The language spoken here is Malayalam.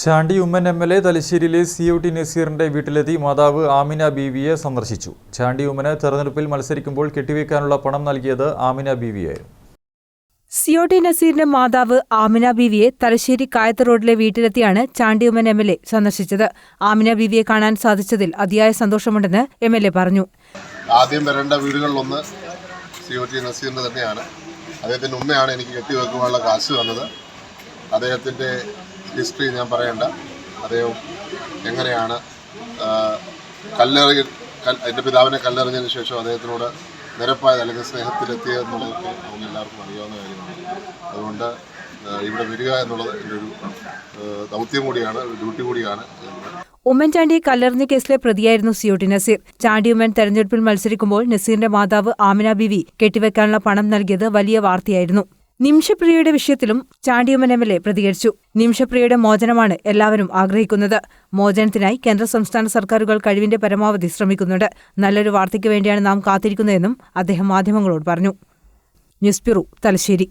Chandy Oommen M L A തലശ്ശേരിയിലെ സി ഒ ടി നസീറിന്റെ വീട്ടിലെത്തി മാതാവ് ആമിന ബീവിയെ സന്ദർശിച്ചു. ചാണ്ടി ഉമ്മന് തെരഞ്ഞെടുപ്പിൽ മത്സരിക്കുമ്പോൾ കെട്ടിവെക്കാനുള്ള പണം നൽകിയത് ആമിന ബീവിയായിരുന്നു. ടി നസീറിന്റെ മാതാവ് ആമിന ബീവിയെ തലശ്ശേരി കായത്ത് റോഡിലെ വീട്ടിലെത്തിയാണ് Chandy Oommen M L A സന്ദർശിച്ചത്. ആമിന ബീവിയെ കാണാൻ സാധിച്ചതിൽ അതിയായ സന്തോഷമുണ്ടെന്ന് എം എൽ എ പറഞ്ഞു. ആദ്യം വരേണ്ട വീടുകളിലൊന്ന് സി ഒ ടി നസീറിന്റെ തന്നെയാണ്. അദ്ദേഹത്തിന്റെ ഉമ്മയാണ് എനിക്ക് കെട്ടിവെക്കുവാനുള്ള കാശ് തന്നത്. അദ്ദേഹത്തിന്റെ ഹിസ്റ്ററി ഞാൻ പറയണ്ട. അദ്ദേഹം എങ്ങനെയാണ് കല്ലെറിയ എന്റെ പിതാവിനെ കല്ലെറിഞ്ഞതിന് ശേഷം അദ്ദേഹത്തിനോട് നിരപ്പായത് അല്ലെങ്കിൽ സ്നേഹത്തിലെത്തിയതെന്നുള്ളതൊക്കെ നമുക്ക് എല്ലാവർക്കും അറിയാവുന്ന കാര്യമാണ്. അതുകൊണ്ട് ഇവിടെ വരിക എന്നുള്ളത് എന്റെ ഒരു ദൗത്യം കൂടിയാണ് ഡ്യൂട്ടി കൂടിയാണ്. ഉമ്മൻചാണ്ടിയെ കല്ലെറിഞ്ഞ കേസിലെ പ്രതിയായിരുന്നു സിയോട്ടി നസീർ. ചാണ്ടിയുമ്മൻ തെരഞ്ഞെടുപ്പിൽ മത്സരിക്കുമ്പോൾ നസീറിന്റെ മാതാവ് ആമിന ബിവി കെട്ടിവെക്കാനുള്ള പണം നൽകിയത് വലിയ വാർത്തയായിരുന്നു. നിമിഷപ്രിയയുടെ വിഷയത്തിലും ചാണ്ടിയമ്മൻ എം എൽ എ പ്രതികരിച്ചു. നിമിഷപ്രിയയുടെ മോചനമാണ് എല്ലാവരും ആഗ്രഹിക്കുന്നത്. മോചനത്തിനായി കേന്ദ്ര സംസ്ഥാന സർക്കാരുകൾ കഴിവിന്റെ പരമാവധി ശ്രമിക്കുന്നുണ്ട്. നല്ലൊരു വാർത്തയ്ക്ക് വേണ്ടിയാണ് നാം കാത്തിരിക്കുന്നതെന്നും അദ്ദേഹം മാധ്യമങ്ങളോട് പറഞ്ഞു. News bureau Thalassery.